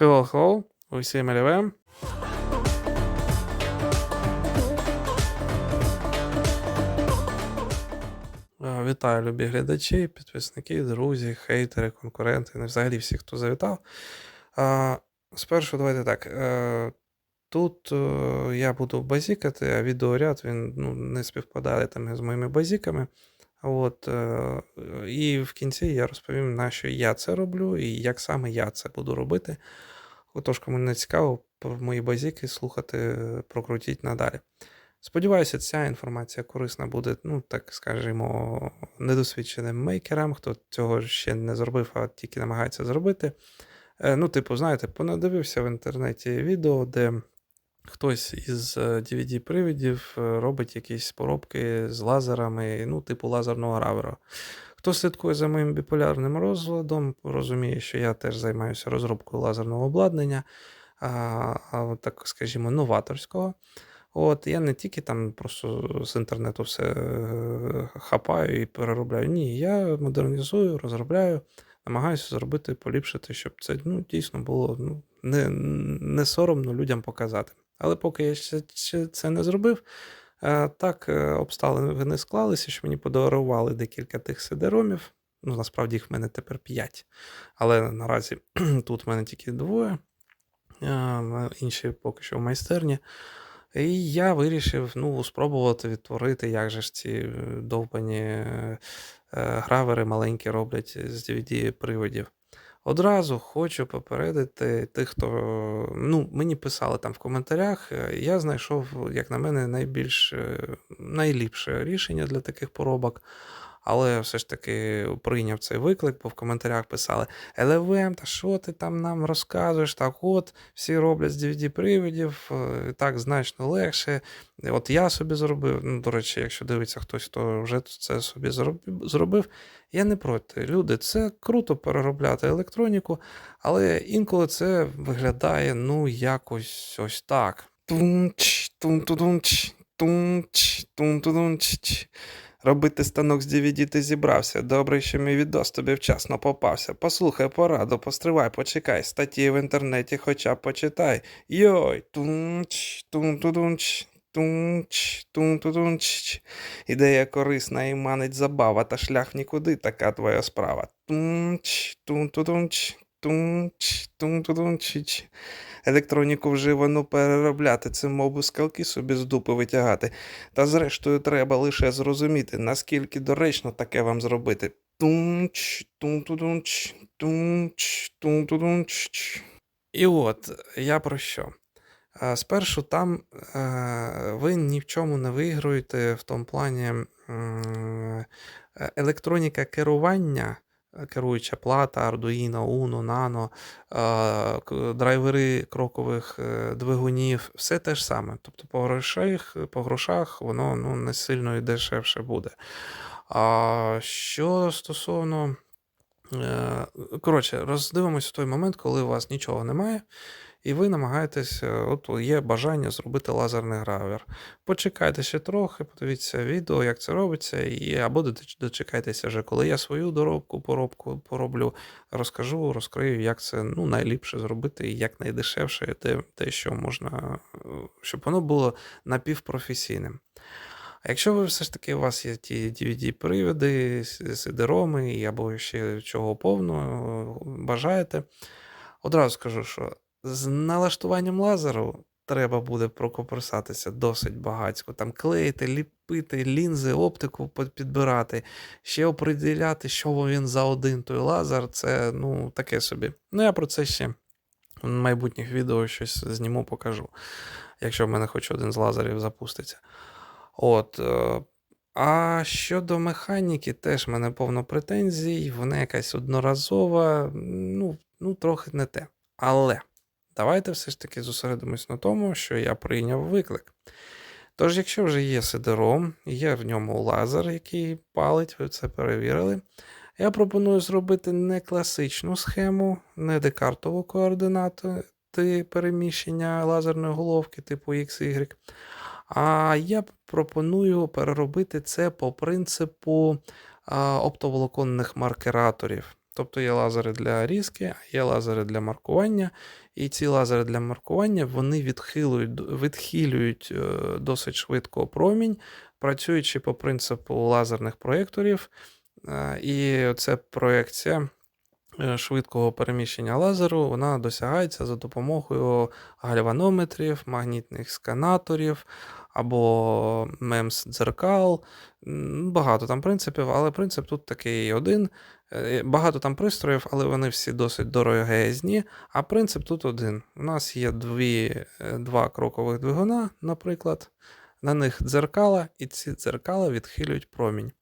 Hello, hello, усім. Е, Вітаю, любі глядачі, підписники, друзі, хейтери, конкуренти, не взагалі всі, хто завітав. Спершу давайте так. е, Тут е, я буду базікати, а відеоряд він ну, не співпадає там з моїми базіками. От, і в кінці я розповім, на що я це роблю і як саме я це буду робити. Отож, кому не цікаво, мої базіки слухати, е, прокрутіть надалі. Сподіваюся, ця інформація корисна буде, ну, так скажімо, недосвідченим мейкерам, хто цього ще не зробив, а тільки намагається зробити. Е, Ну, типу, знаєте, понадивився в інтернеті відео, де хтось із е, DVD-привідів е, робить якісь поробки з лазерами, ну, типу лазерного гравера. Хто слідкує за моїм біполярним розладом, розуміє, що я теж займаюся розробкою лазерного обладнання, а, а так скажімо, новаторського. От я не тільки там просто з інтернету все е, хапаю і переробляю. Ні, я модернізую, розробляю, намагаюся зробити, поліпшити, щоб це ну, дійсно було ну, не, не соромно людям показати. Але поки я ще, це не зробив, е, так е, обставини склалися, що мені подарували декілька тих сидеромів. Ну, насправді їх в мене тепер 5. Але наразі тут в мене тільки двоє, е, інші поки що в майстерні. І я вирішив ну, спробувати відтворити, як же ж ці довбані гравери маленькі роблять з DVD-приводів. Одразу хочу попередити тих, хто ну, мені писали там в коментарях. е, Я знайшов, як на мене, найбільш е, найліпше рішення для таких поробок. Але все ж таки прийняв цей виклик, бо в коментарях писали: LVM, та що ти там нам розказуєш? Так от, всі роблять з DVD-привідів, е, так значно легше. От я собі зробив. Ну, до речі, якщо дивиться хтось, хто вже це собі зробив, я не проти. Люди, це круто переробляти електроніку, але інколи це виглядає ну якось ось так. Тунч, тун-тудунч, тунч, тун-тудунч. Робити станок з DVD ти зібрався. Добре, що мій відос тобі вчасно попався. Послухай пораду, постривай, почекай. Статті в інтернеті хоча б почитай. Йой, тунч, тун-тудунч, тунч, тун-тудунч. Ідея корисна і манить забава, та шлях нікуди, така твоя справа. Тунч, тун-тудунч, тунч, тун-тудунч. Електроніку вживану переробляти, це мов скалки собі з дупи витягати. Та зрештою треба лише зрозуміти, наскільки доречно таке вам зробити. Тунч, тун-тудунч, тунч, тун-тудунч. І от я про що? Спершу там е, ви ні в чому не виграєте в тому плані е, електроніка керування, керуюча плата, Arduino, Uno, Nano, драйвери крокових е, двигунів, все те ж саме. Тобто по грошах, по грошах воно ну, не сильно і дешевше буде. А що стосовно. Е, Коротше, роздивимося той момент, коли у вас нічого немає, і ви намагаєтесь, е, от є бажання зробити лазерний гравер. Почекайте ще трохи, подивіться відео, як це робиться, і або дочекайтеся вже, коли я свою доробку, поробку пороблю, розкажу, розкрию, як це ну, найліпше зробити і як найдешевше, те, те, що можна, е, щоб воно було напівпрофесійним. А якщо ви все ж таки у вас є ті DVD-приводи, сидероми або ще чого повно бажаєте, одразу скажу, що з налаштуванням лазеру треба буде прокоперсатися досить багатько. Там клеїти, ліпити, лінзи, оптику підбирати, ще оприділяти, що він за один той лазер, це ну таке собі. Ну я про це ще в майбутніх відео щось зніму, покажу, якщо в мене хоч один з лазерів запуститься. От. е, А щодо механіки, теж в мене повно претензій, вона якась одноразова, ну, ну трохи не те. Але давайте все ж таки зосередимось на тому, що я прийняв виклик. Тож, якщо вже є сидером, є в ньому лазер, який палить, ви це перевірили. Я пропоную зробити не класичну схему, не декартову координату переміщення лазерної головки типу XY, а я пропоную переробити це по принципу оптоволоконних маркераторів. Тобто є лазери для різки, є лазери для маркування. І ці лазери для маркування вони відхилюють, відхилюють е, досить швидко промінь, працюючи по принципу лазерних проєкторів. Е, І це проекція е, швидкого переміщення лазеру вона досягається за допомогою гальванометрів, магнітних сканаторів або мемс дзеркал. Багато там принципів, але принцип тут такий один. Е, Багато там пристроїв, але вони всі досить дорогезні. А принцип тут один. У нас є дві, е, два крокових двигуна, наприклад. На них дзеркала, і ці дзеркала відхилюють промінь.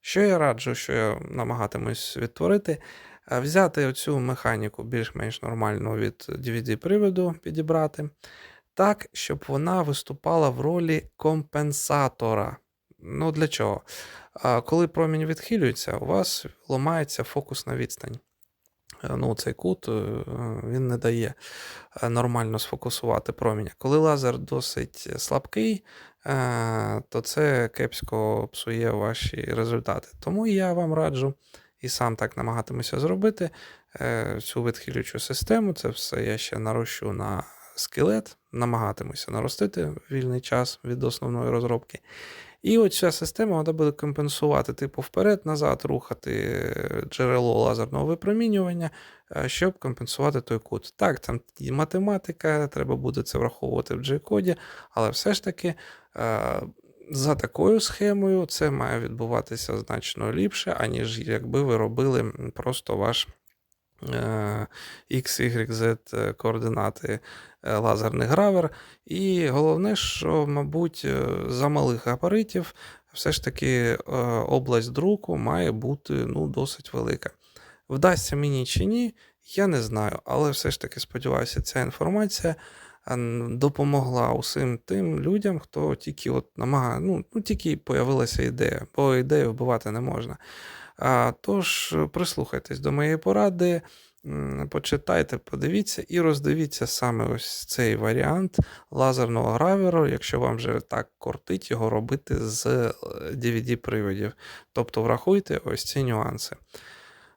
Що я раджу, що я намагатимусь відтворити, Е, взяти оцю механіку більш-менш нормальну від DVD-приводу, підібрати, так, щоб вона виступала в ролі компенсатора. Ну, для чого? Коли промінь відхилюється, у вас ламається фокусна відстань. Е, Ну, цей кут е, він не дає е, нормально сфокусувати промінь. Коли лазер досить слабкий, то це кепсько псує ваші результати. Тому я вам раджу і сам так намагатимуся зробити цю відхилюючу систему. Це все я ще нарощу на скелет, намагатимуся наростити вільний час від основної розробки. І от ця система вона буде компенсувати, типу, вперед-назад рухати джерело лазерного випромінювання, е, щоб компенсувати той кут. Так, там і математика, треба буде це враховувати в G-коді, але все ж таки. е, За такою схемою це має відбуватися значно ліпше, аніж якби ви робили просто ваш X, Y, Z е, координати е, лазерний гравер. І головне, що, мабуть, е, за малих габаритів все ж таки е, область друку має бути ну, досить велика. Вдасться мені чи ні, я не знаю, але все ж таки сподіваюся, ця інформація допомогла усім тим людям, хто тільки от намагає, ну, ну тільки появилася ідея, бо ідею вбивати не можна. Тож е, прислухайтесь до моєї поради, почитайте, подивіться і роздивіться саме ось цей варіант лазерного граверу, якщо вам вже так кортить його робити з DVD-приводів. Тобто врахуйте ось ці нюанси.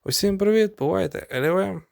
Усім привіт, бувайте, ЛВ.